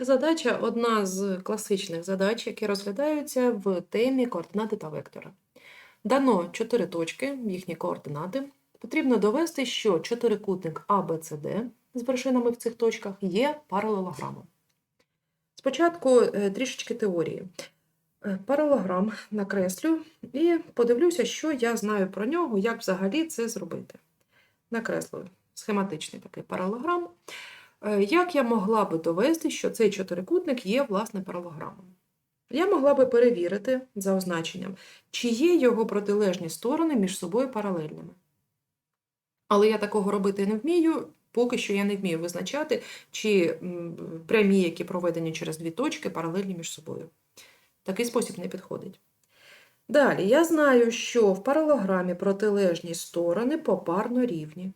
Задача одна з класичних задач, які розглядаються в темі координати та вектора. Дано чотири точки, їхні координати. Потрібно довести, що чотирикутник ABCD з вершинами в цих точках є паралелограмом. Спочатку е, трішечки теорії. Е, Паралелограм накреслю і подивлюся, що я знаю про нього, як взагалі це зробити. Накреслю схематичний такий паралелограм. Е, Як я могла би довести, що цей чотирикутник є власне паралограмом? Я могла би перевірити за означенням, чи є його протилежні сторони між собою паралельними. Але я такого робити не вмію, поки що я не вмію визначати, чи прямі, які проведені через дві точки, паралельні між собою. Такий спосіб не підходить. Далі, я знаю, що в паралограмі протилежні сторони попарно рівні.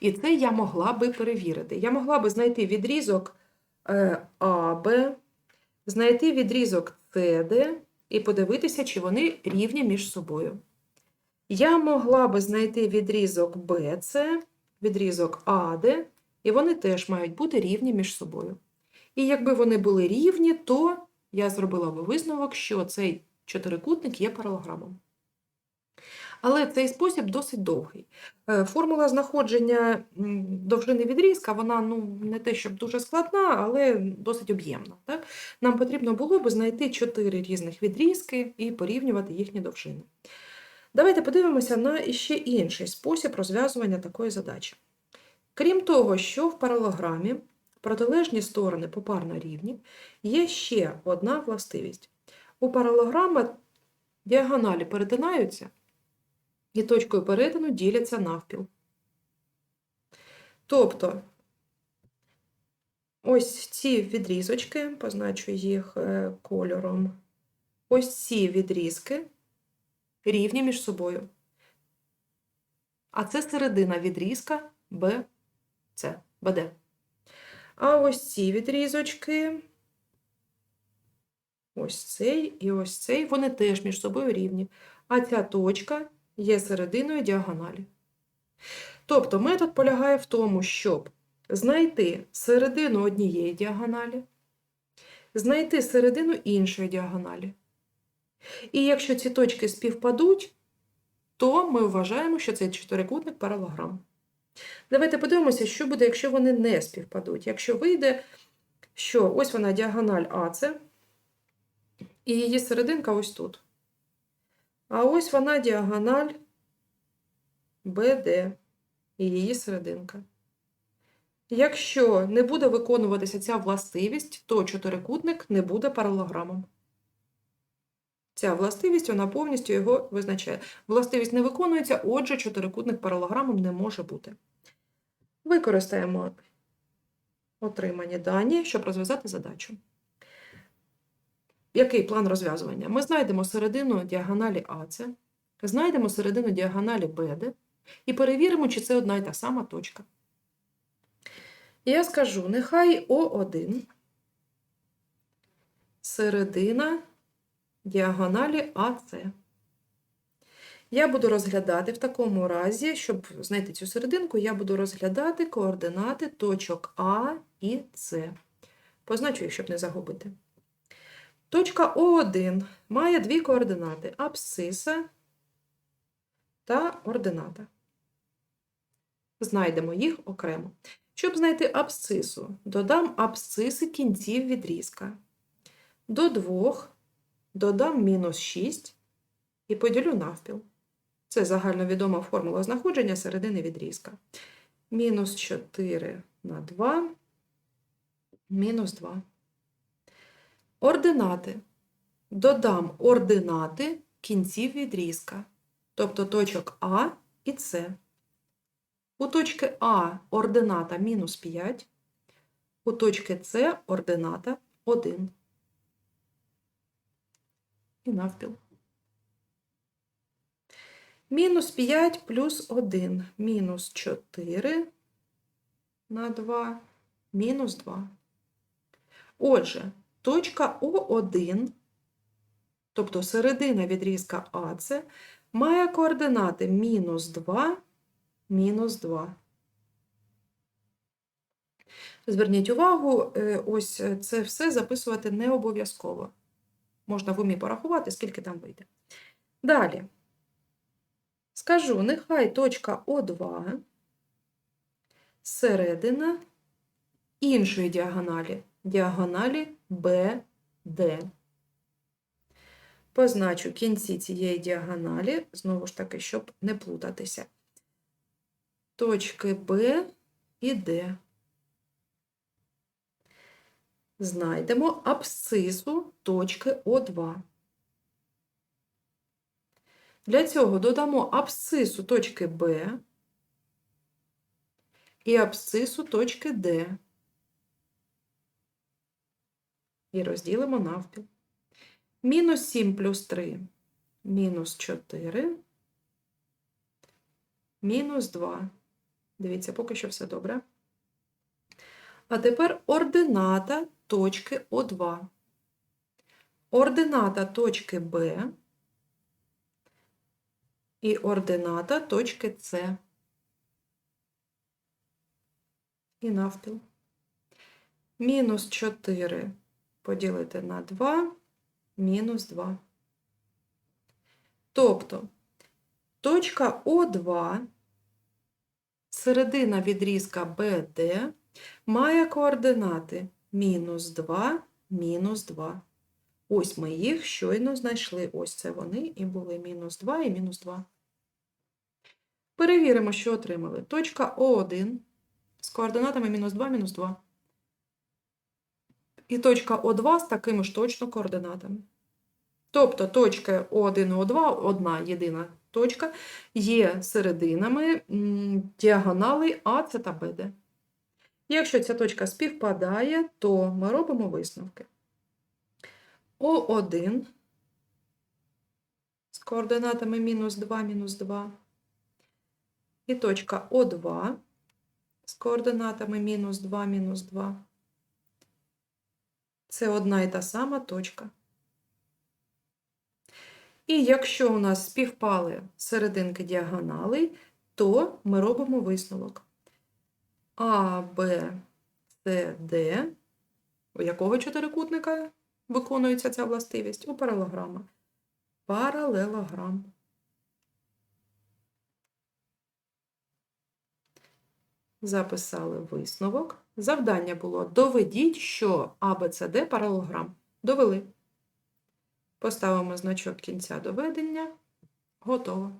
І це я могла би перевірити. Я могла би знайти відрізок е, АБ, знайти відрізок СД і подивитися, чи вони рівні між собою. Я могла би знайти відрізок БЦ, відрізок АД, і вони теж мають бути рівні між собою. І якби вони були рівні, то я зробила би висновок, що цей чотирикутник є паралограмом. Але цей спосіб досить довгий. Е, Формула знаходження довжини відрізка, вона ну, не те, щоб дуже складна, але досить об'ємна. Так? Нам потрібно було б знайти чотири різних відрізки і порівнювати їхні довжини. Давайте подивимося на ще інший спосіб розв'язування такої задачі. Крім того, що в паралограмі протилежні сторони попарно рівні, є ще одна властивість. У паралограма діагоналі перетинаються і точкою перетину діляться навпіл. Тобто, ось ці відрізочки, позначу їх е, кольором, ось ці відрізки рівні між собою. А це середина відрізка BC, BD. А ось ці відрізочки, ось цей і ось цей, вони теж між собою рівні. А ця точка є серединою діагоналі. Тобто метод полягає в тому, щоб знайти середину однієї діагоналі, знайти середину іншої діагоналі. І якщо ці точки співпадуть, то ми вважаємо, що цей чотирикутник паралограм. Давайте подивимося, що буде, якщо вони не співпадуть. Якщо вийде, що ось вона діагональ АЦ, і її серединка ось тут. А ось вона діагональ BD і її серединка. Якщо не буде виконуватися ця властивість, то чотирикутник не буде паралограмом. Ця властивість вона повністю його визначає. Властивість не виконується, отже, чотирикутник паралограмом не може бути. Використаємо отримані дані, щоб розв'язати задачу. Який план розв'язування? Ми знайдемо середину діагоналі АЦ, знайдемо середину діагоналі БД і перевіримо, чи це одна і та сама точка. І я скажу, нехай О1 середина діагоналі АЦ. Я буду розглядати в такому разі, щоб знайти цю серединку, я буду розглядати координати точок А і С. Позначу їх, щоб не загубити. Точка О1 має дві координати абсциса та ордината. Знайдемо їх окремо. Щоб знайти абсцису, додам абсциси кінців відрізка. До 2 додам мінус 6 і поділю навпіл. Це загальновідома формула знаходження середини відрізка. Мінус 4 на 2, мінус 2. Ординати. Додам ординати кінців відрізка, тобто точок А і С. У точки А ордината мінус 5, у точки С ордината 1. І навпіл. Мінус 5 плюс 1, мінус 4 на 2, мінус 2. Отже, точка О1, тобто середина відрізка АЦ, має координати мінус 2, мінус 2. Зверніть увагу, е, ось е, це все записувати не обов'язково. Можна в умі порахувати, скільки там вийде. Далі. Скажу, нехай точка О2 середина іншої діагоналі, діагоналі BD. Позначу кінці цієї діагоналі, знову ж таки, щоб не плутатися. Точки Б і Д. Знайдемо абсцису точки О2. Для цього додамо абсцису точки Б і абсцису точки Д. І розділимо навпіл. Мінус 7 плюс 3, мінус 4, мінус 2. Дивіться, поки що все добре. А тепер ордината точки О2. Ордината точки Б і ордината точки С. І навпіл. Мінус 4 поділити на 2, мінус 2. Тобто точка О2, середина відрізка BD, має координати мінус 2, мінус 2. Ось ми їх щойно знайшли. Ось це вони і були мінус 2 і мінус 2. Перевіримо, що отримали. Точка О1 з координатами мінус 2, мінус 2. І точка О2 з такими ж точно координатами. Тобто точка О1 і О2, одна єдина точка, є серединами м, діагоналей АЦ та БД. Якщо ця точка співпадає, то ми робимо висновки. О1 з координатами мінус 2, мінус 2. І точка О2 з координатами мінус 2, мінус 2. Це одна і та сама точка. І якщо у нас співпали серединки діагоналей, то ми робимо висновок. А, Б, С, Д. У якого чотирикутника виконується ця властивість? У паралограма. Паралелограм. Записали висновок. Завдання було доведіть, що АБЦД паралограм. Довели. Поставимо значок кінця доведення. Готово.